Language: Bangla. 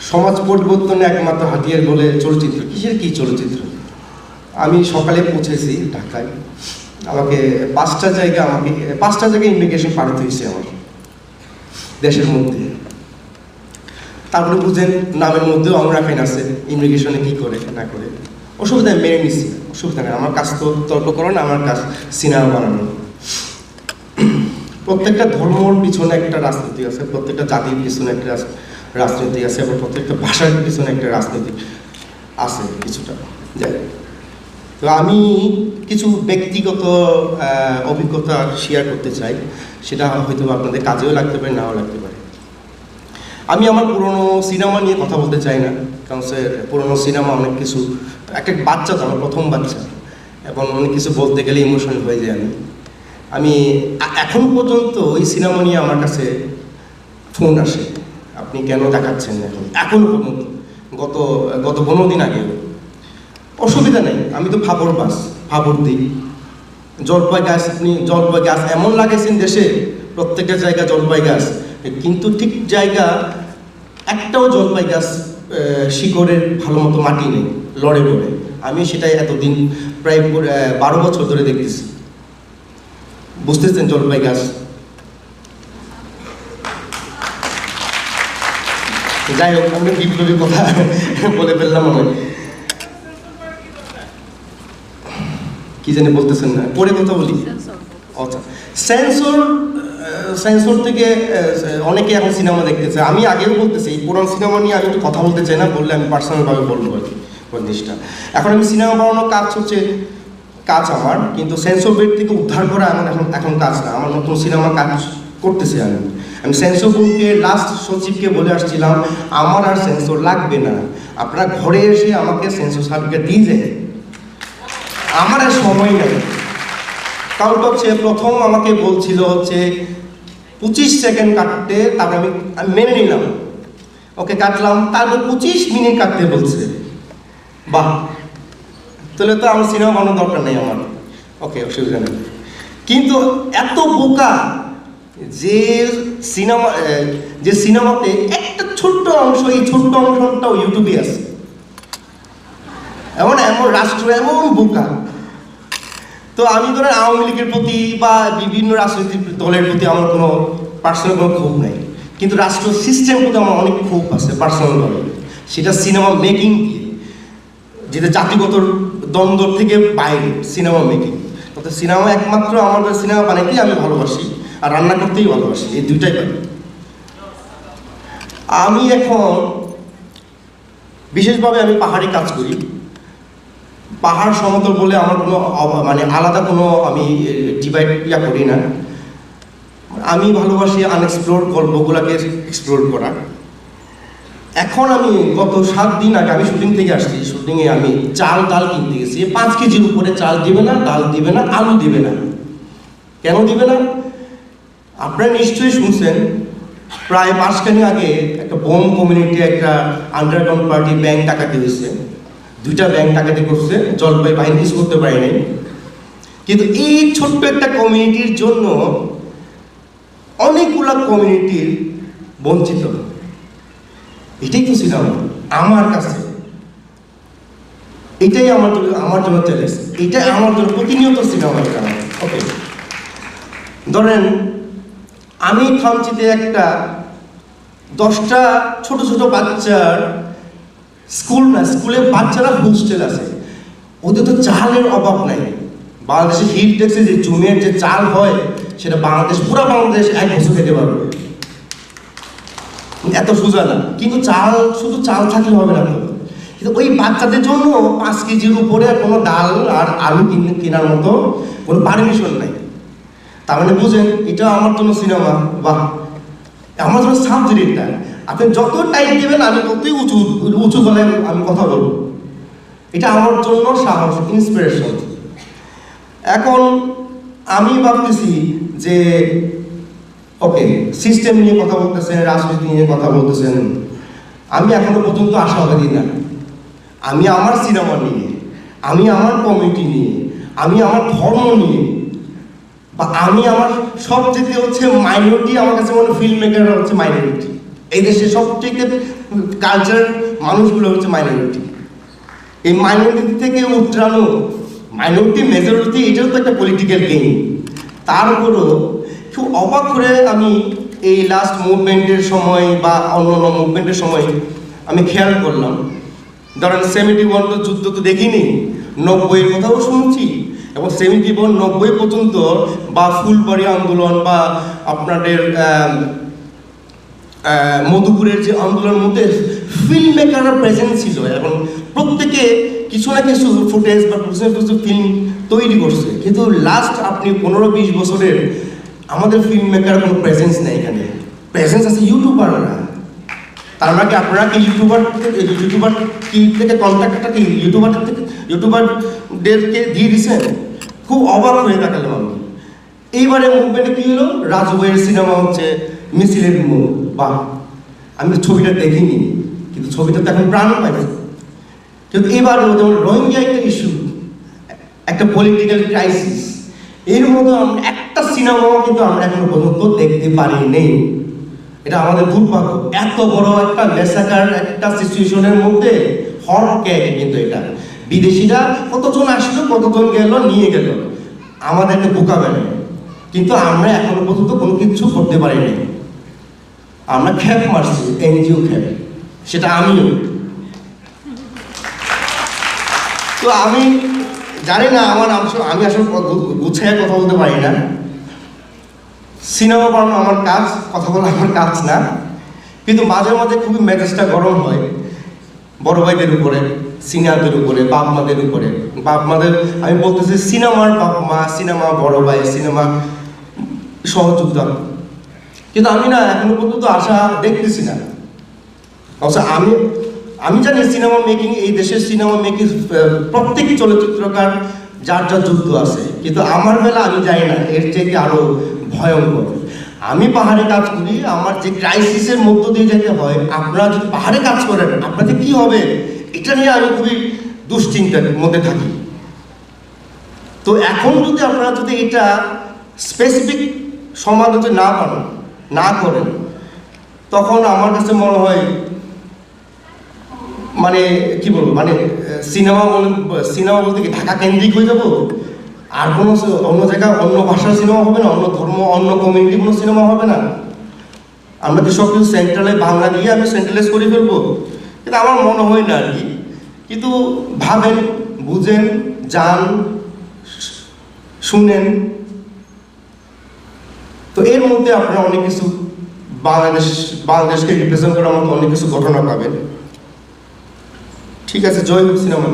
সমাজ পরিবর্তনে একমাত্র হাতিয়ার বলে চলচ্চিত্র। কিসের কি চলচ্চিত্র? আমি সকালে পৌঁছেছি ঢাকায়। আমাকে পাঁচটা জায়গা আমাকে, পাঁচটা জায়গায় ইমিগ্রেশন পাঠাতে হয়েছে আমার। দেশের মধ্যে। তারপরে বুঝেন, নামের মধ্যেও অংরাখাইন আছে। ইমিগ্রেশনে কি করে, না করে। অসুবিধা মেনে নিচ্ছি অসুবিধা নেই। আমার কাজ তো তর্ক করো না আমার কাজ সিনেমা বানানো। প্রত্যেকটা ধর্মর পিছনে একটা রাজনীতি আছে, প্রত্যেকটা জাতির পিছনে একটা রাজ- রাজনীতি আছে এবং প্রত্যেকটা ভাষার পিছনে একটা রাজনীতি আছে কিছুটা। যাই তো আমি কিছু ব্যক্তিগত অভিজ্ঞতা শেয়ার করতে চাই, সেটা হয়তো আপনাদের কাজেও লাগতে পারে, নাও লাগতে পারে। আমি আমার পুরনো সিনেমা নিয়ে কথা বলতে চাই না, কারণ সে পুরনো সিনেমা অনেক কিছু, একটা বাচ্চা তো আমার প্রথম বাচ্চা, এবং অনেক কিছু বলতে গেলে ইমোশনাল হয়ে যায় আমি। আমি এখন পর্যন্ত ওই সিনেমা নিয়ে আমার কাছে ফোন আসে। আপনি কেন দেখাচ্ছেন না? এখন এখনও পর্যন্ত। গত গত পনেরো দিন আগে। অসুবিধা নেই, আমি তো ফাবর বাস, ফাবর দিই। জলপাই গাছ আপনি, জলপাই গাছ এমন লাগাইছেন দেশে, প্রত্যেকটা জায়গা জলপাই গাছ। কিন্তু ঠিক জায়গা, একটাও জলপাই গাছ শিকড়ের ভালো মতো মাটি নেই, লড়ে পড়ে। আমি সেটাই এতদিন প্রায় বারো বছর ধরে দেখতেছি। বুঝতেছেন জলপাই গাছ? যাই হোক, আমি বিপ্লবী কথা বলে ফেললাম আমি। কি জানি বলতেছেন না। পরে কথা বলি? আচ্ছা। সেন্সর সেন্সর থেকে অনেকে এখন সিনেমা দেখতেছে। আমি আগেও বলতেছি, এই পুরান সিনেমা নিয়ে আমি একটু কথা বলতে চাই না, বললে আমি পার্সোনালভাবে বলব আর কি জিনিসটা। এখন আমি সিনেমা বানানোর কাজ হচ্ছে, কাজ আমার, কিন্তু সেন্সর বেড থেকে উদ্ধার করা আমার এখন এখন কাজ না। আমার নতুন সিনেমা কাজ করতেছি আমি। আমি সেন্সর বোর্ডকে লাস্ট সচিবকে বলে আসছিলাম, আমার আর সেন্সর লাগবে না। আপনারা ঘরে এসে আমাকে সেন্সর সার্টিফিকেট দিয়ে যায় আমার আর সময় নেই। কারণটা হচ্ছে প্রথম আমাকে বলছিল হচ্ছে, পঁচিশ সেকেন্ড কাটতে, তারপর আমি মেনে নিলাম। ওকে কাটলাম, তারপর পঁচিশ মিনিট কাটতে বলছে। বাহ! তাহলে তো আমার সিনেমা বানানোর দরকার নেই আমার। ওকে, অসুবিধা নেই। কিন্তু এত বোকা যে সিনেমা যে সিনেমাতে একটা ছোট্ট অংশ, এই ছোট্ট অংশটাও ইউটিউবে আছে। এমন এমন রাষ্ট্র, এমন বোকা। তো আমি ধরেন আওয়ামী লীগের প্রতি বা বিভিন্ন রাজনৈতিক দলের প্রতি আমার কোনো পার্সোনাল কোনো ক্ষোভ নাই। কিন্তু রাষ্ট্র সিস্টেম প্রতি আমার অনেক ক্ষোভ আছে পার্সোনালভাবে সেটা সিনেমা মেকিং দিয়ে। যেটা জাতিগত দ্বন্দ্ব থেকে বাইরে সিনেমা মেকিং অর্থাৎ সিনেমা একমাত্র আমাদের সিনেমা বানাইতেই আমি ভালোবাসি। আর রান্না করতেই ভালোবাসি, এই দুইটাই পারি আমি এখন বিশেষভাবে আমি পাহাড়ে কাজ করি। পাহাড় সমতল বলে আমার কোনো মানে আলাদা কোনো আমি ডিভাইড ইয়া করি না। আমি ভালোবাসি আনএক্সপ্লোর গল্পগুলোকে এক্সপ্লোর করা। এখন আমি গত সাত দিন আগে আমি শুটিং থেকে আসছি। শুটিংয়ে আমি চাল, ডাল কিনতে গেছি। পাঁচ কেজির উপরে চাল দিবে না, ডাল দিবে না, আলু দিবে না। কেন দিবে না? আপনারা নিশ্চয়ই শুনছেন, প্রায় মাসখানি আগে একটা বোম কমিউনিটি একটা আন্ডারগ্রাউন্ড পার্টি ব্যাংক ডাকাতি হয়েছে। দুইটা ব্যাংক ডাকাতি করছে জলপাই বাহিনী কিছু করতে পারেনি কিন্তু এই ছোট্ট একটা কমিউনিটির জন্য অনেকগুলা কমিউনিটির বঞ্চিত। এটাই তো ছিলাম আমার কাছে। এটাই আমার জন্য আমার জন্য চ্যালেঞ্জ এটাই আমার জন্য প্রতিনিয়ত সিনেমা ওকে ধরেন আমি থামচিতে একটা দশটা ছোট ছোট বাচ্চার স্কুল না, স্কুলে বাচ্চারা হোস্টেল আছে। ওদের তো চালের অভাব নাই। বাংলাদেশে হিট দেখছে যে জুমের যে চাল হয়, সেটা বাংলাদেশ, পুরো বাংলাদেশ এক বছর খেতে পারবে। এত সোজা না। কিন্তু চাল, শুধু চাল থাকলে হবে না কিন্তু ওই বাচ্চাদের জন্য পাঁচ কেজির উপরে কোনো ডাল আর আলু কিনে, কেনার মতো কোনো পারমিশন নাই। তার মানে বুঝেন, এটা আমার জন্য সিনেমা বাহ। আমার জন্য সাবজেক্ট এটা আপনি যত টাইম দেবেন, আমি ততই উঁচু উঁচু গলায় আমি কথা বলব। এটা আমার জন্য সাহস ইন্সপিরেশন এখন আমি ভাবতেছি যে ওকে সিস্টেম নিয়ে কথা বলতেছেন, রাজনীতি নিয়ে কথা বলতেছেন। আমি এখনও পর্যন্ত আশাবাদী না। আমি আমার সিনেমা নিয়ে, আমি আমার কমিটি নিয়ে, আমি আমার ধর্ম নিয়ে বা আমি আমার সবচেয়ে হচ্ছে মাইনরিটি আমার কাছে মনে ফিল্ম মেকাররা হচ্ছে মাইনরিটি এই দেশে সবচেয়ে কালচার মানুষগুলো হচ্ছে মাইনরিটি এই মাইনরিটি থেকে উত্তরানো মাইনরিটি মেজরিটি এটাও তো একটা পলিটিক্যাল গেম তারপরও খুব অবাক করে আমি এই লাস্ট মুভমেন্টের সময় বা অন্য অন্য মুভমেন্টের সময় আমি খেয়াল করলাম। ধরেন সেভেন্টি ওয়ান যুদ্ধ তো দেখিনি, নব্বইয়ের কথাও শুনছি এবং সেভেন্টি ওয়ান নব্বই পর্যন্ত বা ফুলবাড়ি আন্দোলন বা আপনাদের মধুপুরের যে আন্দোলনের মধ্যে ফিল্ম মেকাররা প্রেজেন্ট ছিল। এবং প্রত্যেকে কিছু না কিছু ফুটেজ বা কিছু কিছু ফিল্ম তৈরি করছে। কিন্তু লাস্ট আপনি পনেরো বিশ বছরের আমাদের ফিল্ম মেকার কোনো প্রেজেন্স নেই এখানে। প্রেজেন্স আছে ইউটিউবাররা তার মানে কি আপনারা কি ইউটিউবার ইউটিউবার কি থেকে কন্ট্যাক্টটা কি ইউটিউবারদের থেকে ইউটিউবারদেরকে দিয়ে দিছেন, খুব অবাক হয়ে তাকালাম আমি। এইবারে মুভমেন্টে কি হলো? রাজু ভাইয়ের সিনেমা হচ্ছে মিছিলের মুখ বা। আমি তো ছবিটা দেখিনি, কিন্তু ছবিটা তো এখন প্রাণ পাইছে কিন্তু এবার যেমন রোহিঙ্গা একটা ইস্যু একটা পলিটিক্যাল ক্রাইসিস এর মতো আমরা একটা সিনেমাও কিন্তু আমরা এখনও পর্যন্ত দেখতে পারি নেই এটা আমাদের দুর্ভাগ্য। এত বড় একটা মেসাকার একটা সিচুয়েশনের মধ্যে হর ক্যাক কিন্তু এটা। বিদেশিরা কতজন আসলো, কতজন গেল, নিয়ে গেল। আমাদেরকে বোকা বেড়ে কিন্তু আমরা এখনও পর্যন্ত কোনো কিছু করতে পারিনি। আমরা খ্যাপ মারছি, এনজিও খ্যাপ। সেটা আমিও। তো আমি জানি না আমার আমি আসলে গুছাইয়া কথা বলতে পারি না। সিনেমা বানানো আমার কাজ, কথা বলা আমার কাজ না। কিন্তু মাঝে মাঝে খুবই মেজাজটা গরম হয় বড় ভাইদের উপরে। সিনিয়রদের উপরে বাপ মাদের উপরে। বাপ মাদের আমি বলতেছি সিনেমার বাপ মা সিনেমা বড় ভাই, সিনেমা সহযোগিতা। কিন্তু আমি না এখনও পর্যন্ত আশা দেখতেছি না। অবশ্য আমি আমি জানি সিনেমা মেকিং, এই দেশের সিনেমা মেকিং প্রত্যেক চলচ্চিত্রকার যার যার যুদ্ধ আছে। কিন্তু আমার বেলা আমি জানি না, এর থেকে আরও ভয়ঙ্কর। আমি পাহাড়ে কাজ করি, আমার যে ক্রাইসিসের মধ্য দিয়ে যেতে হয়, আপনারা যদি পাহাড়ে কাজ করেন, আপনাদের কি হবে? এটা নিয়ে আমি খুবই দুশ্চিন্তার মধ্যে থাকি। তো এখন যদি আপনারা যদি এটা স্পেসিফিক সমাধান যদি না পান না করেন, তখন আমার কাছে মনে হয় মানে কি বলব মানে সিনেমা সিনেমা বলতে কি ঢাকা কেন্দ্রিক হয়ে যাব? আর কোনো অন্য জায়গায় অন্য ভাষার সিনেমা হবে না, অন্য ধর্ম, অন্য কমিউনিটি কোনো সিনেমা হবে না। আমরা কি সব কিছু সেন্ট্রালে বাংলা দিয়ে আমি সেন্ট্রালাইজ করে ফেলব? কিন্তু আমার মনে হয় না আর কি। কিন্তু ভাবেন, বুঝেন যান শুনেন। তো এর মধ্যে আপনারা অনেক কিছু বাংলাদেশ, বাংলাদেশকে রিপ্রেজেন্ট করার মতো অনেক কিছু ঘটনা পাবেন। ঠিক আছে, জয় হোক সিনেমা।